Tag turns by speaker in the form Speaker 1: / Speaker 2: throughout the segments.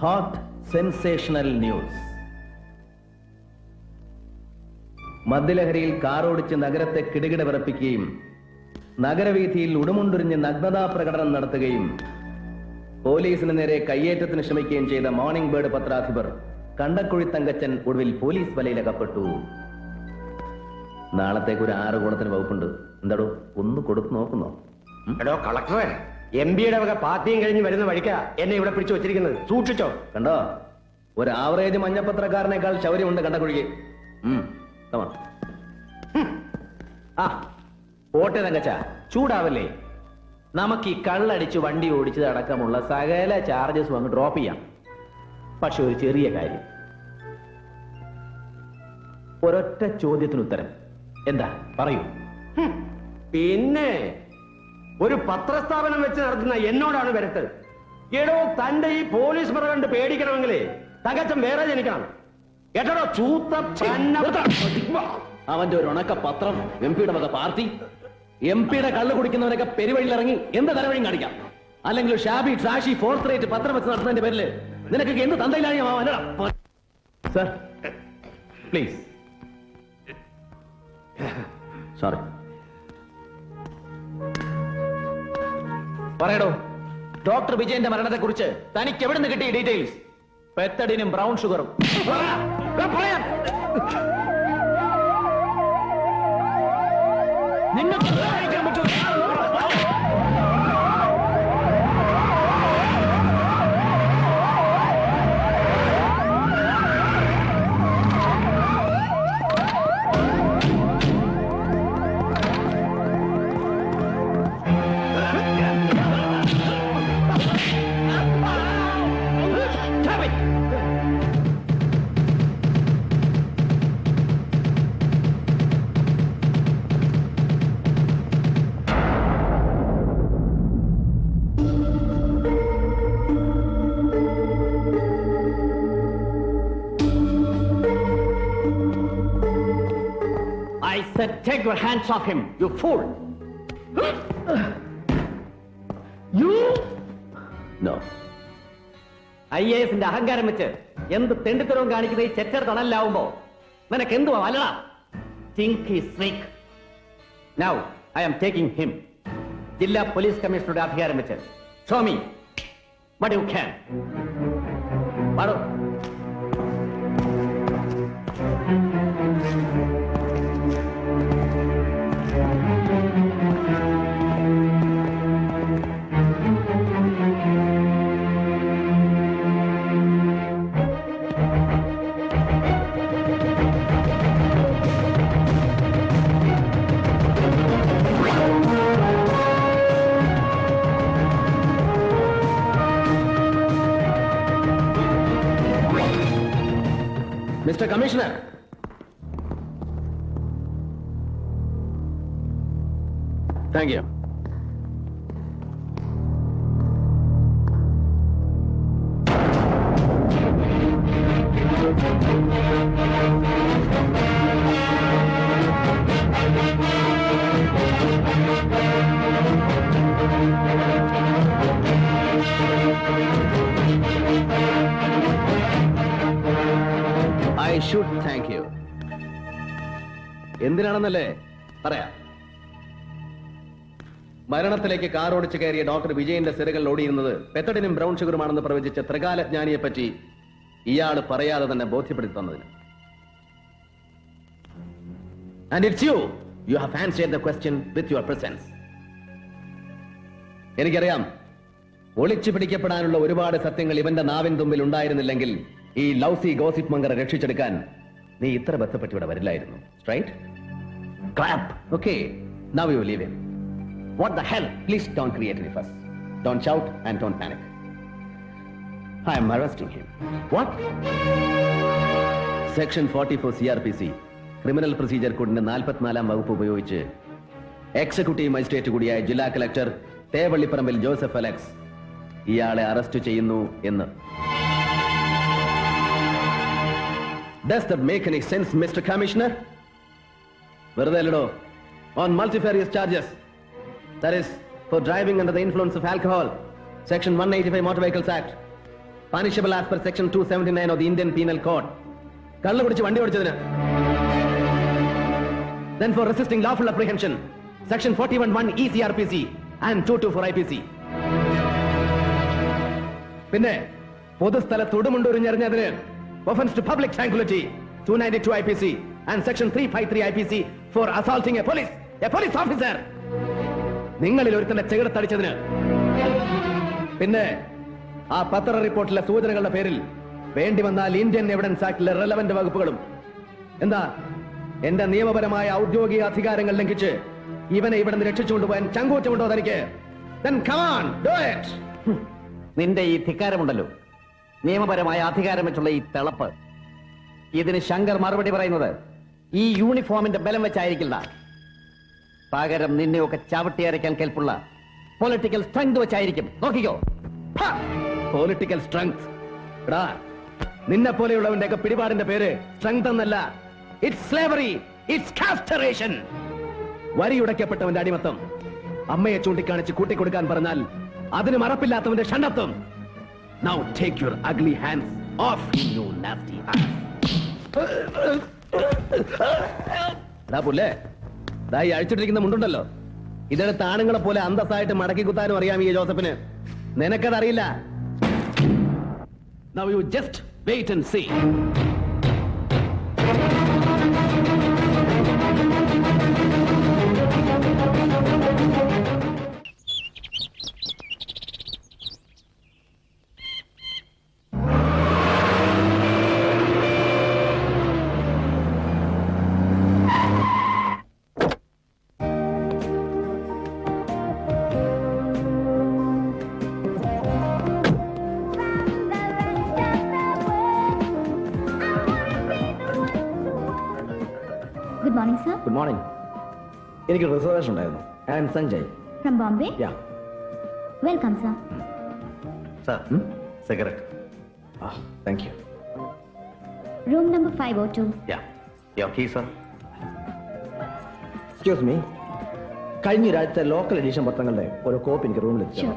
Speaker 1: Hot sensational news മദ്യലഹരിയിൽ കാറോടിച്ച് നഗരത്തെ കിടുകിട വിറപ്പിക്കുകയും നഗരവീഥിയിൽ ഉടുമുണ്ടുരിഞ്ഞ് നഗ്നതാ പ്രകടനം നടത്തുകയും പോലീസിന് നേരെ കയ്യേറ്റത്തിന് ശ്രമിക്കുകയും ചെയ്ത മോർണിംഗ് ബേർഡ് പത്രാധിപർ കണ്ടക്കുഴി തങ്കച്ചൻ ഒടുവിൽ പോലീസ് വലയിലകപ്പെട്ടു. നാളത്തേക്ക് ഒരു ആറ് ഗുണത്തിന് വകുപ്പുണ്ട്. എന്താടോ? ഒന്ന് കൊടുത്തു നോക്കുന്നോ?
Speaker 2: എടോ കളക്ടറെ എം ബിയുടെ വക പാർട്ടിയും കഴിഞ്ഞ് വരുന്ന വഴിക്ക എന്നെ ഇവിടെ പിടിച്ചു വെച്ചിരിക്കുന്നത്. സൂക്ഷിച്ചോ.
Speaker 1: കണ്ടോ? ഒരു ആവറേജ് മഞ്ഞപ്പത്രക്കാരനേക്കാൾ ശൗര്യമുണ്ട് come on.
Speaker 3: ആ പോട്ടെ തങ്കച്ച. ചൂടാവല്ലേ? നമുക്ക് ഈ കള്ളടിച്ച് വണ്ടി ഓടിച്ചത് അടക്കമുള്ള സകല ചാർജസും അങ്ങ് ഡ്രോപ്പ് ചെയ്യാം. പക്ഷെ ഒരു ചെറിയ കാര്യം. ഒരൊറ്റ ചോദ്യത്തിന് ഉത്തരം. എന്താ? പറയൂ.
Speaker 2: പിന്നെ? ഒരു പത്രസ്ഥാപനം വെച്ച് നടത്തുന്ന എന്നോടാണ് വരട്ട്. എടോ തന്റെ ഈ പോലീസ് മറ കണ്ട് പേടിക്കണമെങ്കിലേ തകച്ചം വേറെ ജനിക്കണം. കേട്ടോ ചൂത്ത
Speaker 1: അവന്റെ ഒരു ഉണക്ക പത്രം എം പിയുടെ വക പാർട്ടി എം പിയുടെ കള്ളു കുടിക്കുന്നവരൊക്കെ പെരുവഴിയിൽ ഇറങ്ങി എന്ത് തരവഴിയും കാണിക്കാം? അല്ലെങ്കിൽ ഷാബി ട്രാഷി ഫോർത്ത് റേറ്റ് പത്രം വെച്ച് നടത്തുന്നതിന്റെ പേരിൽ നിനക്കൊക്കെ എന്ത് തന്തയിലാണ്
Speaker 3: സർ. പ്ലീസ്.
Speaker 1: സോറി.
Speaker 3: പറയടോ. ഡോക്ടർ വിജയന്റെ മരണത്തെ കുറിച്ച് തനിക്ക് എവിടെ നിന്ന് കിട്ടിയ ഡീറ്റെയിൽസ്? പെത്തടിനും ബ്രൗൺ ഷുഗറും. നിങ്ങൾക്ക് said, take your hands off him, you fool! You?
Speaker 1: No.
Speaker 3: I A എസിന്റെ അഹങ്കാരം വെച്ച് എന്ത് തെണ്ടിത്തരവും കാണിക്കുന്ന ഈ ചെറ്റർ തണലിലാവുമ്പോ നിനക്ക് എന്തുവാ വല്ലടാ think snake now I am taking him ജില്ലാ പോലീസ് കമ്മീഷണറുടെ അധികാരം വെച്ച് show me what you can പാടോ
Speaker 1: mister commissioner thank should thank you എന്തിനാണെന്നല്ലേ? പറയാ. മരണത്തിലേക്ക് കാർ ഓടിച്ചു കയറിയ ഡോക്ടർ വിജയന്റെ സിരകൾ ഓടിയിരുന്നത് പെത്തടിനും ബ്രൗൺ ഷുഗറുമാണെന്ന് പ്രവചിച്ച ത്രികാലജ്ഞാനിയെ പറ്റി ഇയാൾ പറയാതെ തന്നെ ബോധ്യപ്പെടുത്തി തന്നതിന്. And it's you you have answered the question with your presence എനിക്കറിയാം. ഒളിച്ചു പിടിക്കപ്പെടാനുള്ള ഒരുപാട് സത്യങ്ങൾ ഇവന്റെ നാവിൻ തുമ്പിൽ ഉണ്ടായിരുന്നില്ലെങ്കിൽ ഈ ലൗസി ഗോസിപ്പ് മങ്കറെ രക്ഷിച്ചെടുക്കാൻ നീ ഇത്ര ബന്ധപ്പെട്ട് ഇവിടെ വരില്ലായിരുന്നു. Right clap okay now you leave what the hell please don't create any fuss don't shout and don't panic I am arresting him what section forty four C R P C criminal procedure കോഡിന്റെ നാൽപ്പത്തിനാലാം വകുപ്പ് ഉപയോഗിച്ച് executive magistrate കൂടിയായ ജില്ലാ collector തേവള്ളിപ്പറമ്പിൽ Joseph Alex ഇയാളെ arrest ചെയ്യുന്നു എന്ന്. Does that make any sense, Mr. Commissioner? വെറുതെ അല്ലടോ. On multifarious charges that is for driving under the influence of alcohol section one eighty five motor vehicles act punishable as per section two seventy nine of the Indian penal code കള്ളു കുടിച്ച് വണ്ടി ഓടിച്ചതിന്. Then for resisting lawful apprehension section 41 1 ECRPC and 224 IPC പിന്നെ പൊതുസ്ഥലത്ത് ഉടുമുണ്ടൊരിഞ്ഞെറിഞ്ഞതിന് offense to public tranquility. 292 IPC and section 353 IPC for assaulting a police a police officer. നിങ്ങളിൽ ഒരുത്തന്റെ ചെകിടത്തടിച്ചതിന് പിന്നെ ആ പത്ര റിപ്പോർട്ടിലെ സൂചനകളുടെ പേരിൽ വേണ്ടി വന്നാൽ ഇന്ത്യൻ എവിഡൻസ് ആക്ടിലെ റെലവന്റ് വകുപ്പുകളും എന്താ? എന്റെ നിയമപരമായ ഔദ്യോഗിക അധികാരങ്ങൾ ലംഘിച്ച് ഇവനെ ഇവിടെ നിന്ന് രക്ഷിച്ചുകൊണ്ടുപോകാൻ ചങ്കൂറ്റമുണ്ടോ തനിക്ക്.
Speaker 4: നിന്റെ ഈ ധിക്കാരമുണ്ടല്ലോ. നിയമപരമായ അധികാരം വെച്ചുള്ള ഈ തിളപ്പ്. ഇതിന് ശങ്കർ മറുപടി പറയുന്നത് ഈ യൂണിഫോമിന്റെ ബലം വെച്ചായിരിക്കില്ല. പകരം നിന്നെയൊക്കെ ചവിട്ടി അരയ്ക്കാൻ കേൾപ്പുള്ള പൊളിറ്റിക്കൽ സ്ട്രെങ്ത് വെച്ചായിരിക്കും. നോക്കിക്കോ.
Speaker 1: പൊളിറ്റിക്കൽ സ്ട്രെങ്ത് നിന്നെ പോലെയുള്ളവന്റെ പിടിപാടിന്റെ പേര് സ്ട്രെങ്ത് എന്നല്ല. ഇറ്റ്സ് സ്ലേവറി ഇറ്റ്സ് കാസ്റ്ററേഷൻ അടിമത്തം. അമ്മയെ ചൂണ്ടിക്കാണിച്ച് കൂട്ടിക്കൊടുക്കാൻ പറഞ്ഞാൽ അതിന് മറപ്പില്ലാത്തവന്റെ ഷണ്ടത്വം. Now take your ugly hands off you nasty പുല്ലേ. ദാ ഈ അഴിച്ചിട്ടിരിക്കുന്ന മുണ്ടുണ്ടല്ലോ. ഇതെടുത്ത് ആണുങ്ങളെ പോലെ അന്തസ്സായിട്ട് മടക്കി കുത്താനും അറിയാം ഈ ജോസഫിന്. നിനക്കതറിയില്ല. Now you just wait and see.
Speaker 4: Morning. എനിക്ക് റിസർവേഷൻ ഉണ്ടായിരുന്നു. I am Sanjay
Speaker 5: from Bombay
Speaker 4: yeah
Speaker 5: welcome sir
Speaker 4: sir cigarette ആ thank you
Speaker 5: room number 502.
Speaker 4: Yeah your key sir excuse me കഴിഞ്ഞ ഒരാഴ്ച ലോക്കൽ എഡിഷൻ പത്രങ്ങളുടെ ഒരു കോപ്പി എനിക്ക് റൂമിൽ എത്തിച്ചു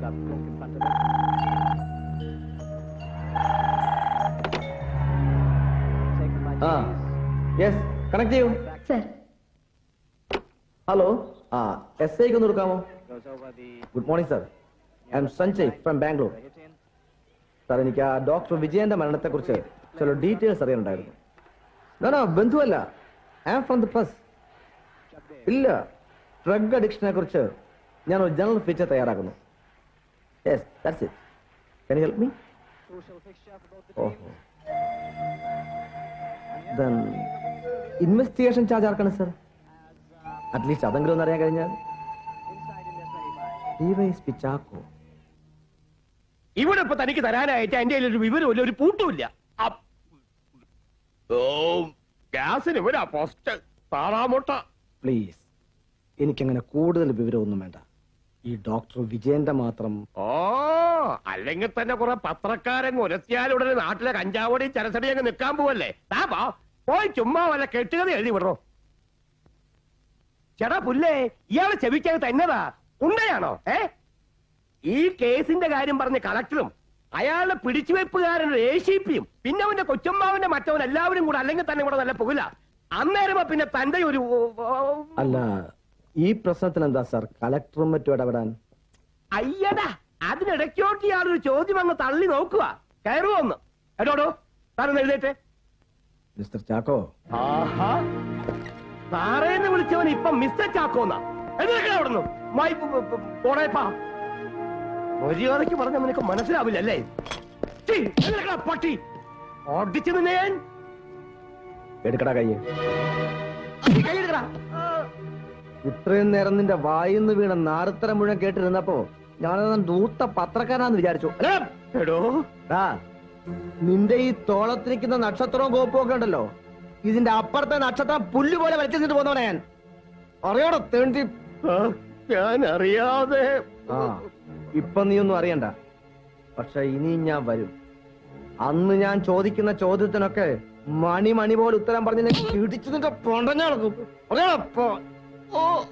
Speaker 5: Thank
Speaker 4: ആ കണക്ട് ചെയ്യൂ.
Speaker 5: Sir,
Speaker 4: ഹലോ ആ എസ് ഐക്ക് ഒന്ന് എടുക്കാമോ? Good morning sir I am Sanjay from Bangalore sir എനിക്ക് ആ ഡോക്ടർ വിജയന്റെ മരണത്തെ കുറിച്ച് ചില ഡീറ്റെയിൽസ് അറിയാനുണ്ടായിരുന്നു. ഞാനോ ബന്ധുവല്ല. I am from the press ഇല്ല ഡ്രഗ് അഡിക്ഷനെ കുറിച്ച് ഞാൻ ഒരു ജനറൽ ഫീച്ചർ തയ്യാറാക്കുന്നു. Yes that's it can help me ഓഹോ ദെൻ ഇൻവെസ്റ്റിഗേഷൻ ചാർജ് ആർക്കാണ് സർ? അറ്റ്ലീസ്റ്റ് അതെങ്കിലും ഒന്ന് അറിയാൻ കഴിഞ്ഞാൽ. ഡിവൈഎസ്പി ചാക്കോ
Speaker 6: ഇവിടെ ഇപ്പൊ തനിക്ക് തരാനായിട്ട് എന്റെ കയ്യിൽ ഒരു വിവരമില്ല ഒരു പൂട്ടുമില്ല അപ്പ്. ഓ ഗ്യാസിന് ഇവരാ പോസ്റ്റ് താറാമുട്ട
Speaker 4: പ്ലീസ് എനിക്കങ്ങനെ കൂടുതൽ വിവരമൊന്നും വേണ്ട. ഈ ഡോക്ടർ വിജയന്റെ മാത്രം
Speaker 6: ഓ അല്ലെങ്കിൽ തന്നെ കുറെ പത്രക്കാരൻ ഉരത്തിയാലുടനെ നാട്ടിലെ കഞ്ചാവടി ചരസടി അങ്ങ് നിൽക്കാൻ പോവല്ലേ? താ പോയി ചുമ്മാ വല്ല കെട്ടുകഥ എഴുതി വിടറോ. ചേട്ടാ പുല്ലേ ഇയാളെ ചെവിക്കകത്ത് എന്നതാ ഉണ്ടയാണോ ഏ? ഈ കേസിന്റെ കാര്യം പറഞ്ഞ കളക്ടറും അയാളുടെ പിടിച്ചുവെപ്പുകാരൻ എ സി പിയും പിന്നെ അവന്റെ കൊച്ചുമ്മാവന്റെ മറ്റവൻ എല്ലാവരും കൂടെ അല്ലെങ്കിൽ തന്നെ കൂടെ നല്ല പുകില അന്നേരമാ പിന്നെ തന്റെ ഒരു
Speaker 4: അല്ല ഈ പ്രശ്നത്തിന് എന്താ സാർ? കളക്ടറും മറ്റും ഇടപെടാൻ?
Speaker 6: അയ്യടാ അതിനിടയ്ക്കോട്ട് ഇയാളൊരു ചോദ്യം അങ്ങ് തള്ളി നോക്കുക കയറുവോന്ന് എടോടോ താനൊന്ന് എഴുതേറ്റെ
Speaker 4: മിസ്റ്റർ ചാക്കോ?
Speaker 6: ആഹാ. സാറേന്ന് വിളിച്ചവൻ ഇപ്പൊ മിസ്റ്റർ ചാക്കോന്നാ. അവിടുന്ന്. മൈ മര്യാദയ്ക്ക് പറഞ്ഞ നിനക്ക് മനസ്സിലാവില്ല അല്ലേ പട്ടി. ഓടിച്ചു നിന്നെ ഞാൻ.
Speaker 4: എടുക്കടാ
Speaker 6: കൈ
Speaker 4: ഇത്രയും നേരം നിന്റെ വായിന്ന് വീണ നാറുത്തരം മുഴുവൻ കേട്ടിരുന്നപ്പോ ഞാനത് ദൂത്ത പത്രക്കാരാന്ന് വിചാരിച്ചു.
Speaker 6: എടോ
Speaker 4: നിന്റെ ഈ തോളത്തിരിക്കുന്ന നക്ഷത്രവും കോപ്പും ഒക്കെ ഉണ്ടല്ലോ. ഇതിന്റെ അപ്പുറത്തെ നക്ഷത്രം പുല്ല് പോലെ വലിച്ചിട്ട് പോന്നോണ ഞാൻ. അറിയണോ തേണ്ടി?
Speaker 6: ഞാൻ അറിയാതെ.
Speaker 4: ആ ഇപ്പൊ നീ ഒന്നും അറിയണ്ട. പക്ഷെ ഇനി ഞാൻ വരും. അന്ന് ഞാൻ ചോദിക്കുന്ന ചോദ്യത്തിനൊക്കെ മണി മണി പോലെ ഉത്തരം പറഞ്ഞ് ഇടിച്ചു നിന്റെ പൊണ്ടഞ്ഞ നടക്കും. അറിയണോ? ഓ.